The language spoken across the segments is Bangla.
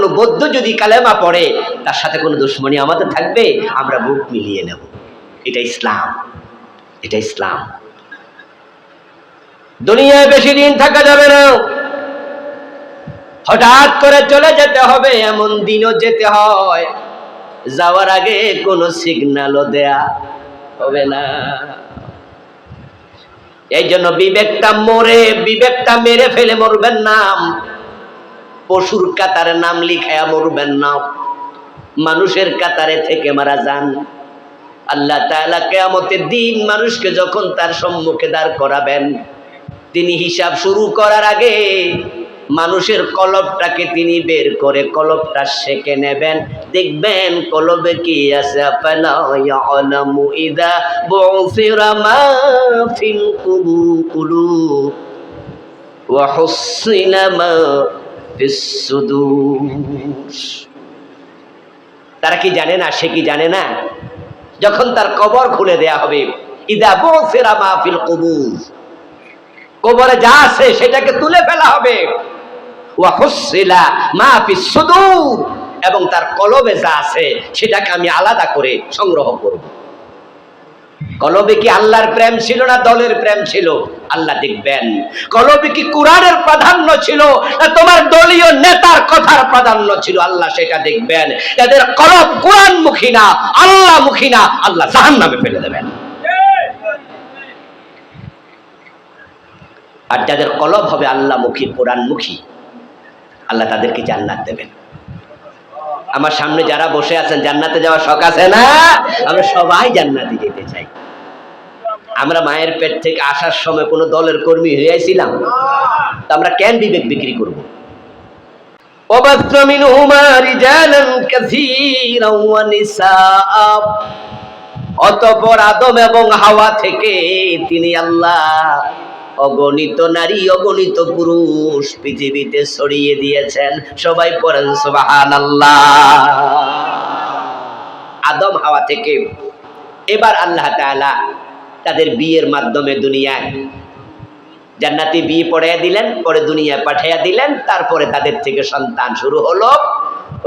কোনো বৌদ্ধ যদি কালেমা পড়ে, তার সাথে কোনো দুশ্মনী আমাদের থাকবে, আমরা বুক মিলিয়ে নেব। এটা ইসলাম। এটা ইসলাম। দুনিয়ায় বেশি দিন থাকা যাবে না। হঠাৎ করে চলে যেতে হবে, এমন দিনও যেতে হয়। যাওয়ার আগে কোনো সিগন্যালও দেয়া হবে না। এই জন্য বিবেকটা মরে, বিবেকটা মেরে ফেলে মরবেন না। পশুর কাতারে নাম লিখায়া মরবেন না। মানুষের কাতারে থেকে মারা যান। আল্লাহ তাআলা কেয়ামতের দিন মানুষকে যখন তার সম্মুখে দাঁড় করাবেন, তিনি হিসাব শুরু করার আগে মানুষের কলবটাকে তিনি বের করে কলবটা সেকে নেবেন। দেখবেন কলবে কি আছে? ইয়ালামু তারা কি জানে না, সে কি জানে না? যখন তার কবর খুলে দেয়া হবে, ইদা বুসিরা মা ফিল কুবুর যা আছে সেটাকে তুলে ফেলা হবে। এবং তার কলবে যা আছে সেটাকে আমি আলাদা করে সংগ্রহ করব। কলবে কি আল্লাহর প্রেম ছিল না দলের প্রেম ছিল? আল্লাহ দেখবেন। কলবে কি কোরআনের প্রাধান্য ছিল না তোমার দলীয় নেতার কথার প্রাধান্য ছিল? আল্লাহ সেটা দেখবেন। এদের কলব কোরআন মুখী না আল্লাহ মুখী না, আল্লাহ জাহান নামে ফেলে দেবেন। আর যাদের কলব হবে আল্লাহ মুখী কোরআন মুখী আল্লাহ তাদেরকে জান্নাত দেবেন। আমার সামনে যারা বসে আছেন, জান্নাতে যাওয়ার শখ আছে না? আমরা সবাই জান্নাতে যেতে চাই। আমরা মায়ের পেট থেকে আসার সময় কোনো দলের কর্মী হইয়াছিলাম, তো আমরা কেন বিবেক বিক্রি করব? অতপর আদম এবং হাওয়া থেকে তিনি আল্লাহ অগণিত নারী, অগণিত পুরুষ পৃথিবীতে ছড়িয়ে দিয়েছেন। সবাই পড়েন সুবাহান আদম, হাওয়া থেকে। এবার আল্লাহ তাআলা তাদের বিয়ের মাধ্যমে দুনিয়ায় জান্নাতি বিয়ে পড়াইয়া দিলেন, পরে দুনিয়ায় পাঠাইয়া দিলেন, তারপরে তাদের থেকে সন্তান শুরু হলো।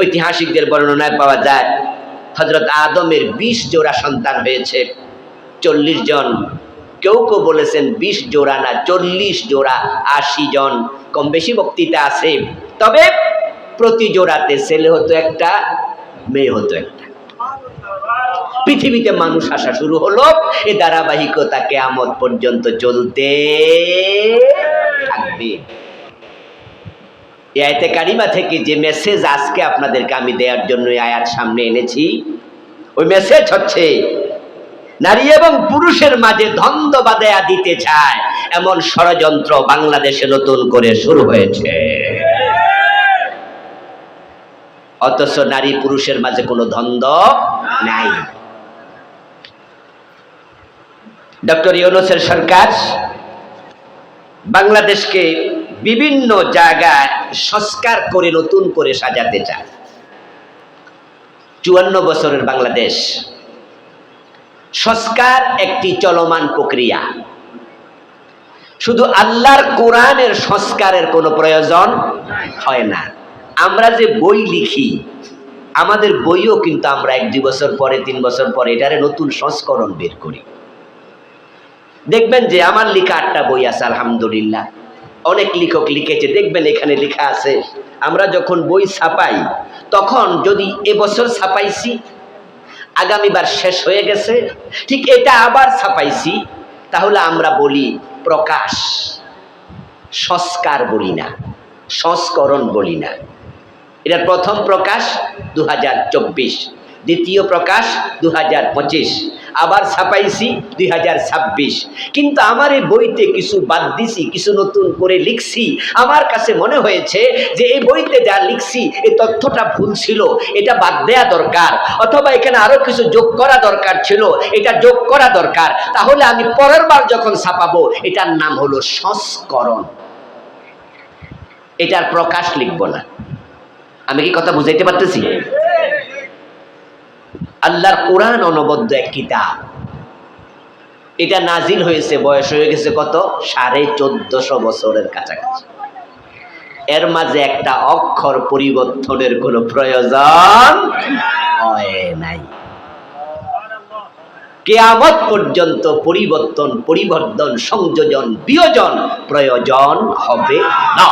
ঐতিহাসিকদের বর্ণনায় পাওয়া যায় হজরত আদমের বিশ জোড়া সন্তান হয়েছে। চল্লিশ জন কেউ কেউ বলেছেন বিশ জোড়া না চল্লিশ জোড়া, আশি জন। কম বেশি বক্তৃতা আছে। তবে প্রতি জোড়াতে ছেলে হতো একটা, মেয়ে হতো একটা। পৃথিবীতে মানুষ আসা শুরু হলো এই ধারাবাহিকতা কেয়ামত পর্যন্ত চলতে থাকবে। এই আয়তে কারিমা থেকে যে মেসেজ আজকে আপনাদেরকে আমি দেওয়ার জন্য আয়াত সামনে এনেছি, ওই মেসেজ হচ্ছে নারী এবং পুরুষের মাঝে দ্বন্দ্ব বাদেয়া দিতে চায়। এমন ষড়যন্ত্র বাংলাদেশে নতুন করে শুরু হয়েছে। অথচ নারী পুরুষের মাঝে কোনো দ্বন্দ্ব নাই। ডক্টর ইউনুসের সরকার বাংলাদেশকে বিভিন্ন জায়গায় সংস্কার করে নতুন করে সাজাতে চায়। চুয়ান্ন বছরের বাংলাদেশ সংস্কার একটি চলমান প্রক্রিয়া। শুধু আল্লাহর কোরআনের সংস্কারের কোনো প্রয়োজন হয় না। আমরা যে বই লিখি, আমাদের বইও কিন্তু আমরা এক দুই বছর পরে, তিন বছর পরে এটারে নতুন সংস্করণ বের করি। দেখবেন যে আমার লেখা আটটা বই আছে, আলহামদুলিল্লাহ। অনেক লেখক লিখেছে, দেখবেন এখানে লেখা আছে, আমরা যখন বই ছাপাই, তখন যদি এবছর ছাপাইছি আগামীবার শেষ হয়ে গেছে, ঠিক এটা আবার ছাপাইছি, তাহলে আমরা বলি প্রকাশ। সংস্কার বলি না, সংস্করণ বলি না। এটার প্রথম প্রকাশ দু হাজার চব্বিশ, দ্বিতীয় প্রকাশ দু হাজার পঁচিশ। আবার ছাপাইছি দুই কিন্তু আমার এই বইতে কিছু বাদ দিছি, কিছু নতুন করে লিখছি। আমার কাছে মনে হয়েছে যে এই বইতে যা লিখছি, এই তথ্যটা ভুল ছিল, এটা বাদ দেয়া দরকার। অথবা এখানে আরও কিছু যোগ করা দরকার ছিল, এটা যোগ করা দরকার। তাহলে আমি পরের বার যখন ছাপাবো, এটার নাম হলো সংস্করণ। এটার প্রকাশ লিখব না। আমি কি কথা বুঝাইতে পারতেছি? আল্লাহর কোরআন অনবদ্য এক কিতাব। এটা নাজিল হয়েছে, বয়স হয়ে গেছে কত? সাড়ে চোদ্দশো বছরের কাছাকাছি। এর মাঝে একটা অক্ষর পরিবর্তনের কোনো প্রয়োজন নাই। কেয়ামত পর্যন্ত পরিবর্তন পরিবর্তন, সংযোজন, বিয়োজন প্রয়োজন হবে না।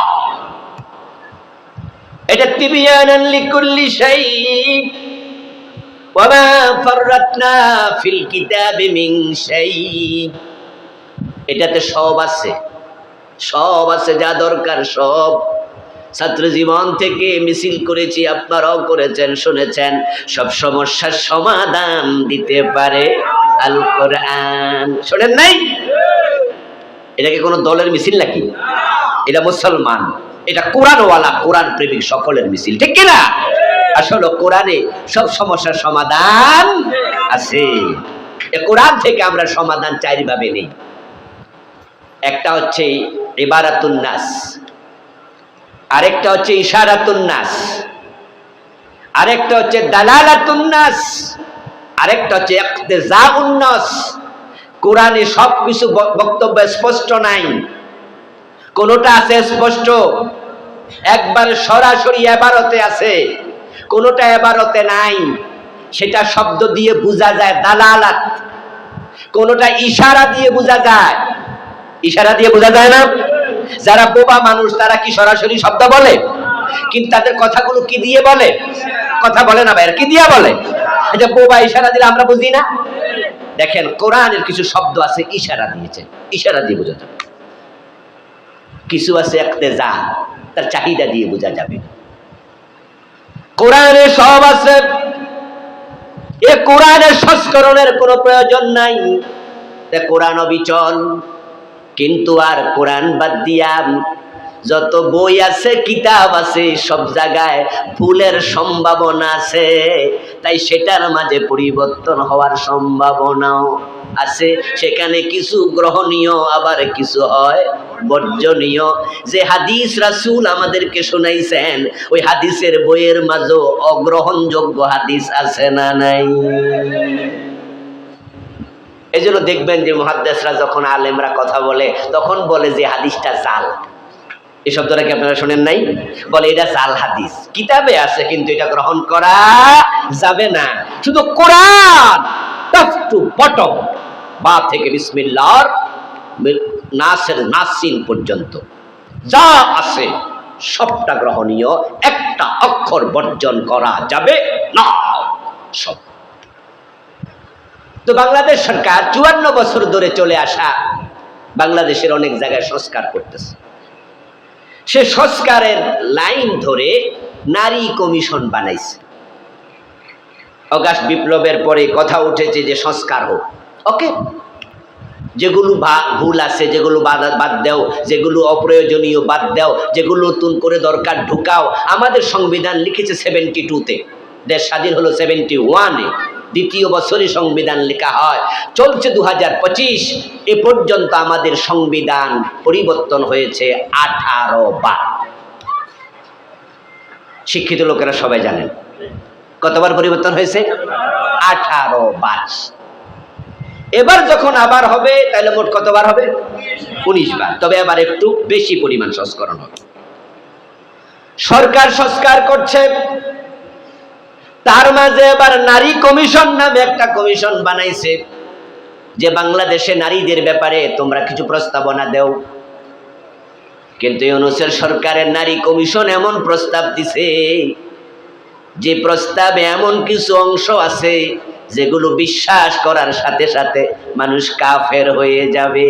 এটা তিবিয়ানান লিকুল্লি শাই এটাতে সব আছে। সব আছে যা দরকার, সব। ছাত্র জীবন থেকে মিছিল করেছি, আপনারাও করেছেন, শুনেছেন। সব সমস্যার সমাধান দিতে পারে আল কোরআন। শোনেন নাই? এটা কি কোনো দলের মিছিল নাকি? এটা মুসলমান। এটা কোরআনওয়ালা, কোরআন প্রেমিক সকলের মিছিল, ঠিক কিনা? আসলে কোরআনে সব সমস্যার সমাধান আছে। কোরআন থেকে আমরা সমাধান চারিভাবে নেই। একটা হচ্ছে ইবারাতুন নাস, আরেকটা হচ্ছে ইশারাতুন নাস, আরেকটা হচ্ছে দালালাতুন নাস, আরেকটা হচ্ছে নাস। কোরআনে সব কিছু বক্তব্য স্পষ্ট নাই। কোনোটা আছে স্পষ্ট? একবার সরাসরি এবারতে আছে। কোনোটা এবারতে নাই। সেটা শব্দ দিয়ে বোঝা যায় দালালাত। কোনোটা ইশারা দিয়ে বোঝা যায়। ইশারা দিয়ে বোঝা যায় না? যারা বোবা মানুষ, তারা কি সরাসরি শব্দ বলে? কিন্তু তাদের কথাগুলো কি দিয়ে বলে? কথা বলে না ভাইয়ের, কি দিয়ে বলে? যে বোবা ইশারা দিলে আমরা বুঝি না? দেখেন, কোরআনের কিছু শব্দ আছে, ইশারা দিয়েছে। ইশারা দিয়ে বোঝা যাবে। কিছু আছে একতে যা তার চাহিদা দিয়ে বোঝা যাবে। কোরআনে সব আছে। এ কোরআনের সংস্করণের কোনো প্রয়োজন নাই। কোরআন অবিচল। কিন্তু আর কোরআন বাদ দিয়া যত বই আছে, কিতাব আছে, সব জায়গায় ভুলের সম্ভাবনা আছে। তাই সেটার মাঝে পরিবর্তন হওয়ার সম্ভাবনাও আছে, সেখানে কিছু গ্রহণীয়, আবার কিছু হয় বর্জনীয়। যে হাদিস রাসূল আমাদেরকে শোনাইছেন, ওই হাদিসের বইয়ের মাঝেও অগ্রহণযোগ্য হাদিস আছে না নাই? এই জন্য দেখবেন যে মহাদ্দেশরা যখন আলেমরা কথা বলে, তখন বলে যে হাদিসটা জাল। এই শব্দটা কি আপনারা শোনেন নাই? বলে এটা জাল হাদিস। কিতাবে আছে, কিন্তু এটা গ্রহণ করা যাবে না। শুধু কোরআন টু বটম বা থেকে বিসমিল্লাহর নাসের নাসিন পর্যন্ত। যা আছে সবটা গ্রহণীয়, একটা অক্ষর বর্জন করা যাবে না। সব। তো বাংলাদেশ সরকার চুয়ান্ন বছর ধরে চলে আসা বাংলাদেশের অনেক জায়গায় সংস্কার করতেছে। সে সংস্কারের লাইন ধরে নারী কমিশন বানাইছে। অগাস্ট বিপ্লবের পরে কথা উঠেছে যে সংস্কার হোক। ওকে যেগুলো ভুল আছে, যেগুলো বাদ বাদ দাও, যেগুলো অপ্রয়োজনীয় বাদ দাও, যেগুলো নতুন করে দরকার ঢুকাও। আমাদের সংবিধান লিখেছে সেভেন্টি টুতে দেশ স্বাধীন হলো সেভেন্টি ওয়ানে দ্বিতীয় বছরে সংবিধান লেখা হয়। চলছে দু হাজার পঁচিশ। এ পর্যন্ত আমাদের সংবিধান পরিবর্তন হয়েছে আঠারো বার। শিক্ষিত লোকেরা সবাই জানেন। কতবার পরিবর্তন হয়েছে? আঠারো বার। এবার যখন আবার হবে, তাহলে মোট কতবার হবে? উনিশ বার তবে আবার একটু বেশি পরিমাণ সংস্করণ হবে। সরকার সংস্কার করছে। তার মাঝে এবার নারী কমিশন নামে একটা কমিশন বানাইছে, যে বাংলাদেশে নারীদের ব্যাপারে তোমরা কিছু প্রস্তাবনা দেও। কিন্তু ইউনুসের সরকারের নারী কমিশন এমন প্রস্তাব দিছে, যে প্রস্তাবে এমন কিছু অংশ আছে যেগুলো বিশ্বাস করার সাথে সাথে মানুষ কাফের হয়ে যাবে।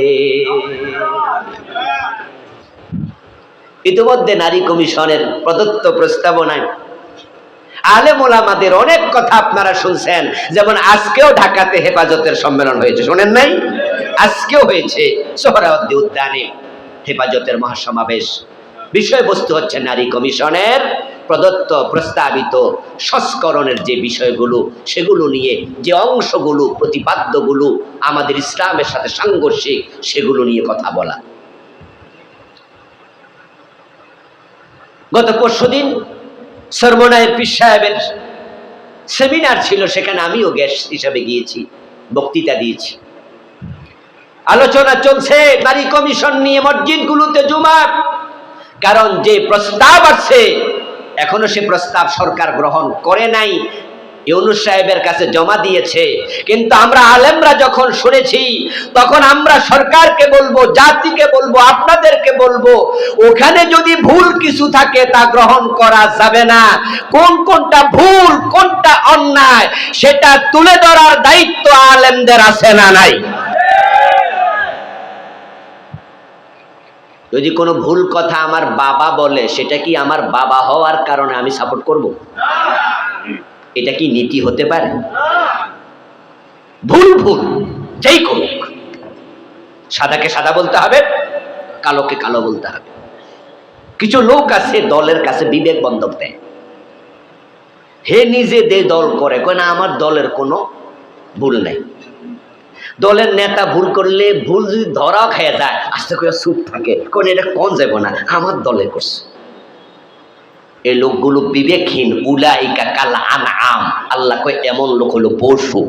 ইতিমধ্যে নারী কমিশনের প্রদত্ত প্রস্তাবনায় আলেমুল আমাদের অনেক কথা আপনারা শুনছেন। যেমন আজকেও ঢাকাতে হেফাজতের সম্মেলন হয়েছে। শোনেন নাই? আজকেও হয়েছে সোহরাওয়ার্দী উদ্যানে হেফাজতের মহাসমাবেশ। বিষয়বস্তু হচ্ছে নারী কমিশনের প্রদত্ত, প্রস্তাবিত সংস্করণের যে বিষয়গুলো, সেগুলো নিয়ে যে অংশগুলো, প্রতিপাদ্যগুলো আমাদের ইসলামের সাথে সাংঘর্ষিক, সেগুলো নিয়ে কথা বলা। গত পরশুদিন সর্বনায়ের পীর সাহেবের সেমিনার ছিল, সেখানে আমিও গেস্ট হিসাবে গিয়েছি, বক্তৃতা দিয়েছি। আলোচনা চলছে নারী কমিশন নিয়ে মসজিদগুলোতে জুমার, কারণ যে প্রস্তাব আছে এখনও সে প্রস্তাব সরকার গ্রহণ করে নাই। ইউনুস সাহেবের কাছে জমা দিয়েছে। কিন্তু আমরা আলেমরা যখন শুনেছি, তখন আমরা সরকারকে বলব, জাতিকে বলব, আপনাদেরকে বলব, ওখানে যদি ভুল কিছু থাকে তা গ্রহণ করা যাবে না। কোন কোনটা ভুল, কোনটা অন্যায়, সেটা তুলে ধরার দায়িত্ব আলেমদের আছে না নাই? যদি কোনো ভুল কথা আমার বাবা বলে, সেটা কি আমার বাবা হওয়ার কারণে আমি সাপোর্ট করব? এটা কি নীতি হতে পারে? ভুল ভুল, যেই করুক। সাদাকে সাদা বলতে হবে, কালোকে কালো বলতে হবে। কিছু লোক আছে, দলের কাছে বিবেক বন্ধক দেয়। হে নিজে দে দল করে, কয় না, আমার দলের কোনো ভুল নাই। দলের নেতা ভুল করলে ভুল যদি ধরা খেয়ে যায়, আস্তে করে চুপ থাকে। কোন এটা কোন যাব না, আমার দলে করছে। এই লোকগুলো বিবেকহীন, উলাইকা কাল আন আম আল্লাহ কয়, এমন লোক হলো পশু।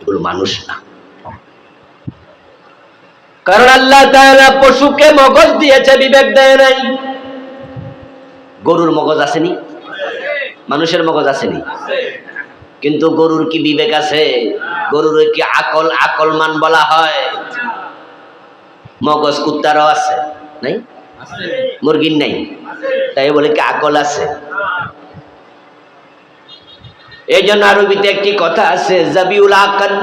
এগুলো মানুষ না। কারণ আল্লাহ তাআলা পশুকে মগজ দিয়েছে, বিবেক দেয় নাই। গরুর মগজ আসেনি? মানুষের মগজ আসেনি? কিন্তু গরুর কি বিবেক আছে? গরুর কি আকল, আকলমান বলা হয়? মগজ কুত্তারও আছে, নাই? মুরগির নাই? তাই বলে কি আকল আছে? এই জন্য আরবিতে একটি কথা আছে, জাবিউল আকল।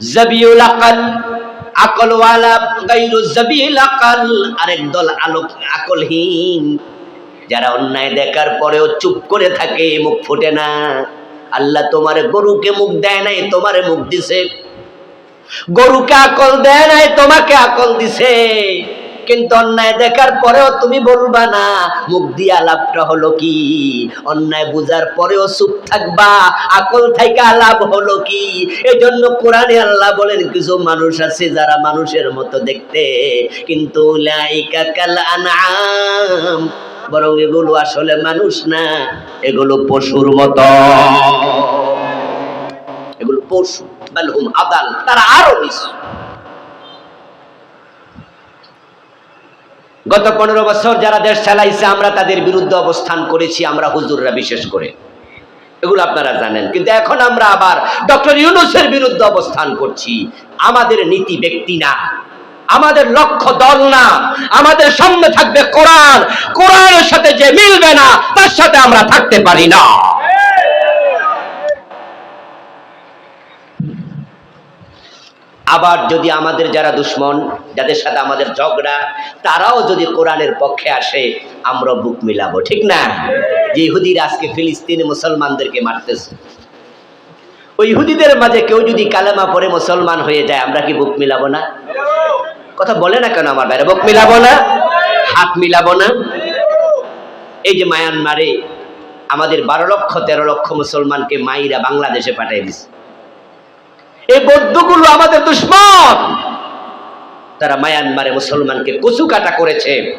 জাবিউল আকল, আকলওয়ালা গাইরু জাবিউল আকল। আরেক দল আলোক, আকলহীন। যারা অন্যায় দেখার পরেও চুপ করে থাকে, মুখ ফুটে না। আল্লাহ তোমার গরুকে মুখ দেয় নাই, তোমারে মুখ দিছে। গরুকে আকল দেয় নাই, তোমাকে আকল দিছে। কিন্তু অন্যায় দেখার পরেও তুমি বলবা না, মুখ দিয়া লাভটা হলো কি? অন্যায় বুঝার পরেও চুপ থাকবা, আকল থেকে লাভ হলো কি? এই জন্য কোরআনে আল্লাহ বলেন, কিছু মানুষ আছে যারা মানুষের মতো দেখতে, কিন্তু লাইকা কাল আনআম। বরং এগুলো আসলে মানুষ না, এগুলো পশুর মতো। এগুলো পশু আদাল, তারা আরও নিচু। গত পনেরো বছর যারা দেশ চালাইছে, আমরা তাদের বিরুদ্ধে অবস্থান করেছি, আমরা হুজুররা বিশেষ করে। এগুলো আপনারা জানেন, কিন্তু এখন আমরা আবার ডক্টর ইউনুসের বিরুদ্ধে অবস্থান করছি। আমাদের নীতি ব্যক্তি না। আমাদের লক্ষ্য দল না। আমাদের সামনে থাকবে কোরআন। কোরআনের সাথে যে মিলবে না, তার সাথে আমরা থাকতে পারি না। আবার যদি আমাদের যারা দুশ্মন, যাদের সাথে আমাদের ঝগড়া, তারাও যদি কোরআনের পক্ষে আসে, আমরা বুক মিলাবো, ঠিক না? যে ইহুদিরা আজকে ফিলিস্তিনি মুসলমানদেরকে মারতেছে। ওই ইহুদিদের মাঝে কেউ যদি কালেমা পরে মুসলমান হয়ে যায়, আমরা কি বুক মিলাবো না? কথা বলে না কেন আমার বাইরে বুক মিলাবো না, হাত মিলাবো না। এই যে মায়ানমারে আমাদের বারো লক্ষ, তেরো লক্ষ মুসলমানকে মাইরা বাংলাদেশে পাঠিয়ে দিছে। এই বৌদ্ধগুলো আমাদের দুশ্মন। তারা মায়ানমারে মুসলমানকে কচু কাটা করেছে।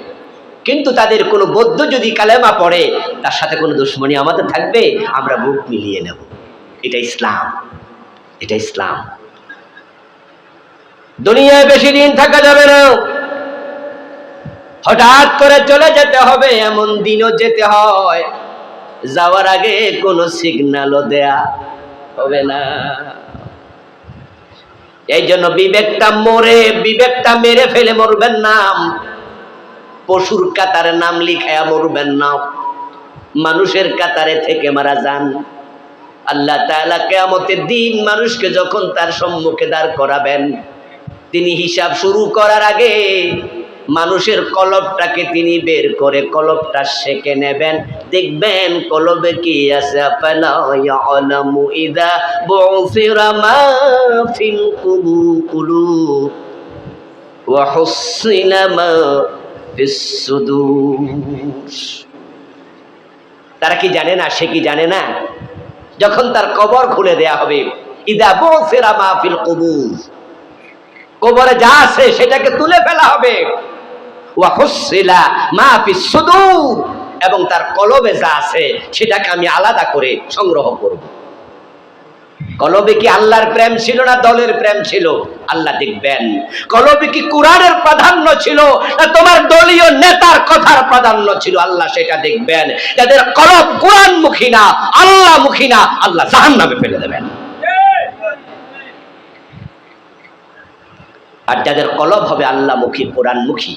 কিন্তু তাদের কোনো বৌদ্ধ যদি কালেমা পড়ে, তার সাথে কোনো দুশ্মনী আমাদের থাকবে, আমরা বুক মিলিয়ে নেব। এটা ইসলাম। এটা ইসলাম। দুনিয়ায় বেশি দিন থাকা যাবে না। হঠাৎ করে চলে যেতে হবে, এমন দিনও যেতে হয়। যাওয়ার আগে কোনো সিগন্যালও দেয়া হবে না। এই জন্য বিবেকটা মরে, বিবেকটা মেরে ফেলে মরবেন না। পশুর কাতারে নাম লিখায়া মরবেন না। মানুষের কাতারে থেকে মারা যান। আল্লাহ তাআলা কেয়ামতের দিন মানুষকে যখন তার সম্মুখে দাঁড় করাবেন তিনি হিসাব শুরু করার আগে মানুষের কলবটাকে তিনি বের করে কলবটা সেকে নেবেন। দেখবেন কলবে কি আছে? তারা কি জানে না? সে কি জানে না? যখন তার কবর খুলে দেয়া হবে, ইদা বুসিরা মা ফিল কুবুর কবরে যা আছে সেটাকে তুলে ফেলা হবে। এবং তার কলবে যা আছে সেটাকে আমি আলাদা করে সংগ্রহ করব। কলবে কি আল্লাহর প্রেম ছিল না দলের প্রেম ছিল? আল্লাহ দেখবেন। কলবে কি কোরআনের প্রাধান্য ছিল না তোমার দলীয় নেতার কথার প্রাধান্য ছিল? আল্লাহ সেটা দেখবেন। যাদের কলব কোরআন মুখী না আল্লাহ মুখী না, আল্লাহ জাহান নামে ফেলে দেবেন। আর যাদের কলব হবে আল্লাহ মুখী কোরআন মুখী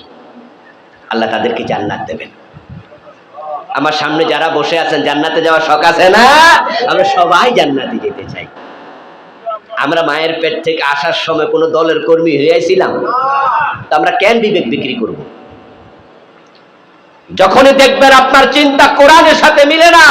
আল্লাহ তাদেরকে জান্নাত দেবেন। আমার সামনে যারা বসে আছেন, জান্নাতে যাওয়ার শখ আছে না? আমরা সবাই জান্নাতে যেতে চাই। আমরা মায়ের পেট থেকে আসার সময় কোনো দলের কর্মী হয়েছিলাম তো আমরা কেন বিবেক বিক্রি করব? যখনই দেখবেন আপনার চিন্তা কোরআনের সাথে মিলে না